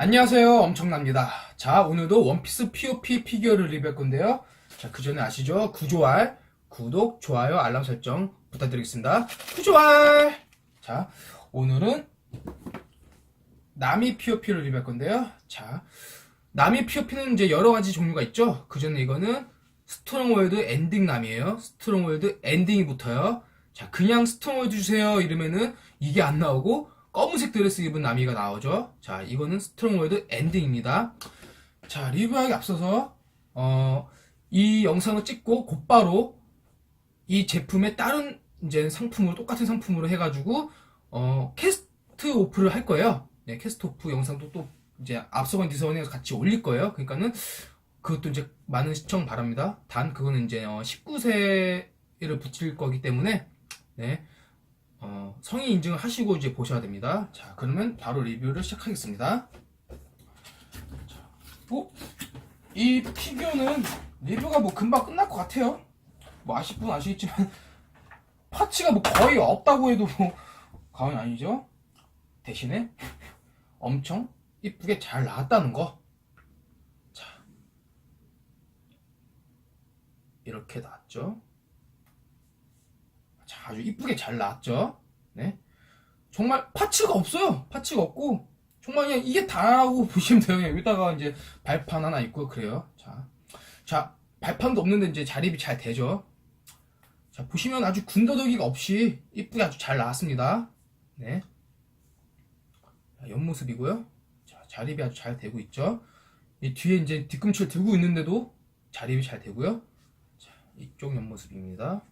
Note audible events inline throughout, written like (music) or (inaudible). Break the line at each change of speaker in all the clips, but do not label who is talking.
안녕하세요. 엄청납니다. 자 오늘도 원피스 POP 피규어를 리뷰할 건데요. 자 그 전에 아시죠? 구조알 구독 좋아요 알람 설정 부탁드리겠습니다. 구조알! 자 오늘은 나미 POP를 리뷰할 건데요. 자 나미 POP는 이제 여러 가지 종류가 있죠. 그 전에 이거는 스트롱월드 엔딩 남이에요. 스트롱월드 엔딩이 붙어요. 자 그냥 스트롱월드 주세요. 이러면은 이게 안 나오고 검은색 드레스 입은 나미가 나오죠. 자, 이거는 스트롱월드 엔딩입니다. 자, 리뷰하기 앞서서 어, 이 영상을 찍고 곧바로 이 제품의 다른 이제 상품으로 똑같은 상품으로 해가지고 어, 캐스트 오프를 할 거예요. 네, 캐스트 오프 영상도 또 이제 앞서간 뒤서간에서 같이 올릴 거예요. 그러니까는 그것도 이제 많은 시청 바랍니다. 단 그거는 이제 19세를 붙일 거기 때문에 네. 어, 성인 인증을 하시고 이제 보셔야 됩니다. 자, 그러면 바로 리뷰를 시작하겠습니다. 자, 뭐, 이 피규어는 리뷰가 뭐 금방 끝날 것 같아요. 뭐 아실 분 아시겠지만, 파츠가 뭐 거의 없다고 해도 뭐, 과언이 아니죠? 대신에 엄청 이쁘게 잘 나왔다는 거. 자, 이렇게 나왔죠. 자, 아주 이쁘게 잘 나왔죠. 네. 정말 파츠가 없어요. 파츠가 없고 정말 그냥 이게 다라고 (laughs) 보시면 돼요. 여기다가 이제 발판 하나 있고 그래요. 자, 자 발판도 없는데 이제 자립이 잘 되죠. 자 보시면 아주 군더더기가 없이 이쁘게 아주 잘 나왔습니다. 네. 자, 옆모습이고요. 자, 자립이 아주 잘 되고 있죠. 이 뒤에 이제 뒤꿈치를 들고 있는데도 자립이 잘 되고요. 자, 이쪽 옆모습입니다.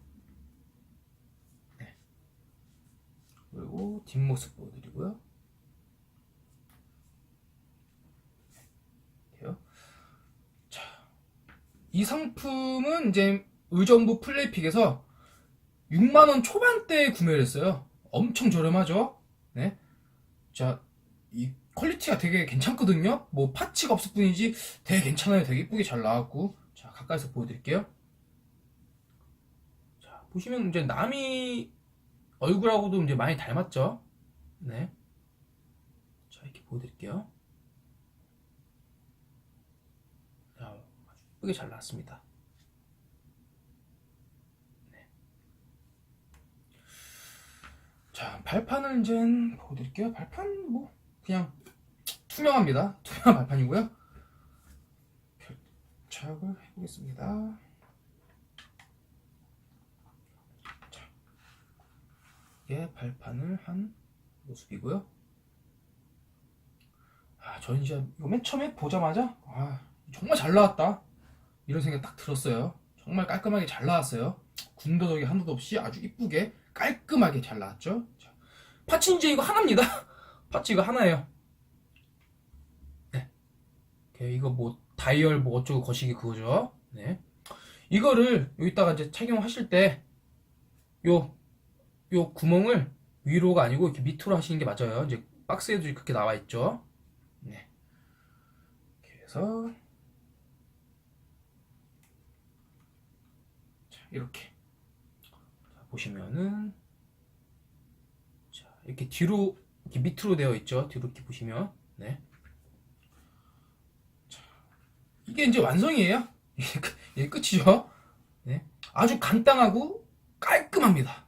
그리고 뒷모습 보여드리고요. 자, 이 상품은 이제 의정부 플레이픽에서 6만원 초반대에 구매를 했어요. 엄청 저렴하죠? 네. 자, 이 퀄리티가 되게 괜찮거든요? 뭐 파츠가 없을 뿐이지 되게 괜찮아요. 되게 이쁘게 잘 나왔고. 자, 가까이서 보여드릴게요. 자, 보시면 이제 남이 얼굴하고도 이제 많이 닮았죠? 네. 자, 이렇게 보여드릴게요. 자, 아주 예쁘게 잘 나왔습니다. 네. 자, 발판을 이제 보여드릴게요. 발판, 뭐, 그냥 투명합니다. 투명한 발판이고요. 결착을 해보겠습니다. 이게 발판을 한 모습이고요. 아, 저는 이거 맨 처음에 보자마자 아, 정말 잘 나왔다. 이런 생각 딱 들었어요. 정말 깔끔하게 잘 나왔어요. 군더더기 하나도 없이 아주 이쁘게 깔끔하게 잘 나왔죠. 자, 파츠 이제 이거 하나입니다. (laughs) 파츠 이거 하나예요. 네. 이거 뭐 다이얼 뭐 어쩌고 거시기 그거죠. 네. 이거를 여기다가 이제 착용하실 때 요 요 구멍을 위로가 아니고 이렇게 밑으로 하시는 게 맞아요. 이제 박스에도 그렇게 나와 있죠. 네. 해서 자, 이렇게 자, 보시면은 자, 이렇게 뒤로 이렇게 밑으로 되어 있죠. 뒤로 이렇게 보시면 네. 자, 이게 이제 완성이에요. (laughs) 이게 끝이죠. 네. 아주 간단하고 깔끔합니다.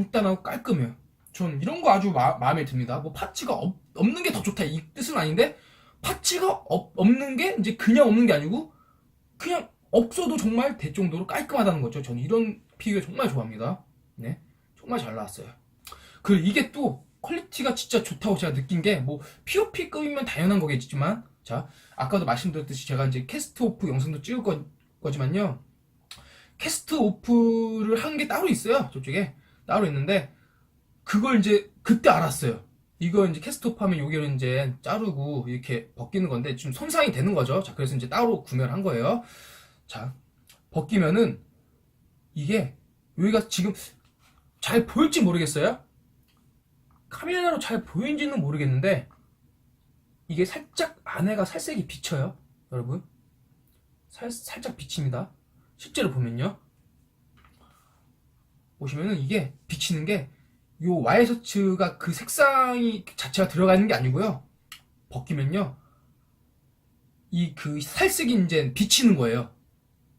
간단하고 깔끔해요. 전 이런 거 아주 마, 음에 듭니다. 뭐 파츠가 없, 없는 게 더 좋다 이 뜻은 아닌데 파츠가 없, 없는 게 이제 그냥 없는 게 아니고 그냥 없어도 정말 될 정도로 깔끔하다는 거죠. 저는 이런 피규어 정말 좋아합니다. 네, 정말 잘 나왔어요. 그리고 이게 또 퀄리티가 진짜 좋다고 제가 느낀 게 뭐 POP급이면 당연한 거겠지만 자 아까도 말씀드렸듯이 제가 이제 캐스트 오프 영상도 찍을 거, 거지만요 캐스트 오프를 한 게 따로 있어요 저쪽에 따로 있는데 그걸 이제 그때 알았어요. 이거 이제 캐스트오프 하면 여기를 이제 자르고 이렇게 벗기는 건데 지금 손상이 되는 거죠. 자, 그래서 이제 따로 구매를 한 거예요. 자, 벗기면은 이게 여기가 지금 잘 보일지 모르겠어요. 카메라로 잘 보이는지는 모르겠는데 이게 살짝 안에가 살색이 비쳐요. 여러분. 살, 살짝 비칩니다. 실제로 보면요. 보시면은 이게 비치는 게요 와이셔츠가 그 색상이 자체가 들어가 있는 게 아니고요. 벗기면요. 이 그 살색이 이제 비치는 거예요.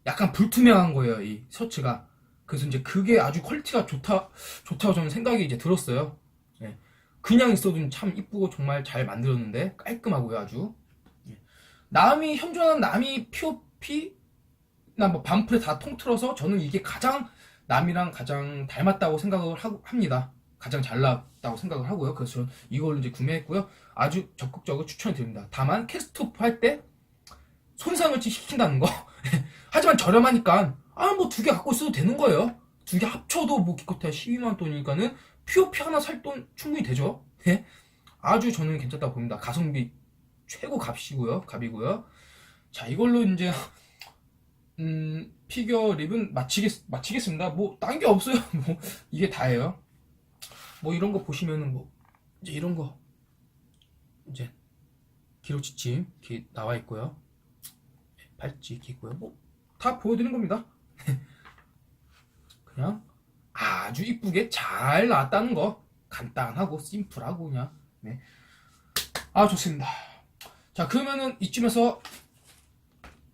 약간 불투명한 거예요, 이 셔츠가. 그래서 이제 그게 아주 퀄리티가 좋다, 좋다고 저는 생각이 이제 들었어요. 예. 그냥 있어도 참 이쁘고 정말 잘 만들었는데 깔끔하고요, 아주. 예. 남이, 현존하는 남이 POP, 나뭐 반풀에 다 통틀어서 저는 이게 가장 남이랑 가장 닮았다고 생각을 하고, 합니다. 가장 잘 나왔다고 생각을 하고요. 그래서 저는 이걸 이제 구매했고요. 아주 적극적으로 추천을 드립니다. 다만 캐스트오프 할 때 손상을 좀 시킨다는 거. (laughs) 하지만 저렴하니까 아 뭐 두 개 갖고 있어도 되는 거예요. 두 개 합쳐도 뭐 기껏해야 12만 돈이니까는 POP 하나 살 돈 충분히 되죠. 예? 아주 저는 괜찮다고 봅니다. 가성비 최고 값이고요. 값이고요. 자 이걸로 이제 음 피겨 립은 마치겠 마치겠습니다. 뭐 딴 게 없어요. (laughs) 뭐 이게 다예요. 뭐 이런 거 보시면은 뭐 이제 이런 거 이제 기록 지침 이렇게 나와 있고요. 팔찌 이렇게 있고요. 뭐 다 보여드린 겁니다. (laughs) 그냥 아주 이쁘게 잘 나왔다는 거 간단하고 심플하고 그냥 네. 아 좋습니다. 자 그러면은 이쯤에서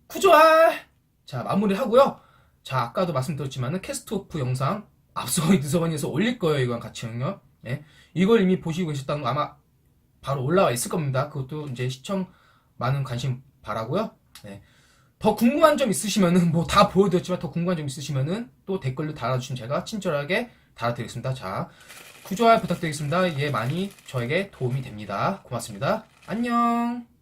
구조할 자 마무리하고요. 자 아까도 말씀드렸지만은 캐스트 오프 영상 앞서 늦어반에서 올릴 거예요 이건 같이요. 네. 이걸 이미 보시고 계셨다는 거 아마 바로 올라와 있을 겁니다. 그것도 이제 시청 많은 관심 바라고요. 네. 더 궁금한 점 있으시면은 뭐 다 보여드렸지만 더 궁금한 점 있으시면은 또 댓글로 달아주시면 제가 친절하게 달아드리겠습니다. 자 구조할 부탁드리겠습니다. 이게 많이 저에게 도움이 됩니다. 고맙습니다. 안녕.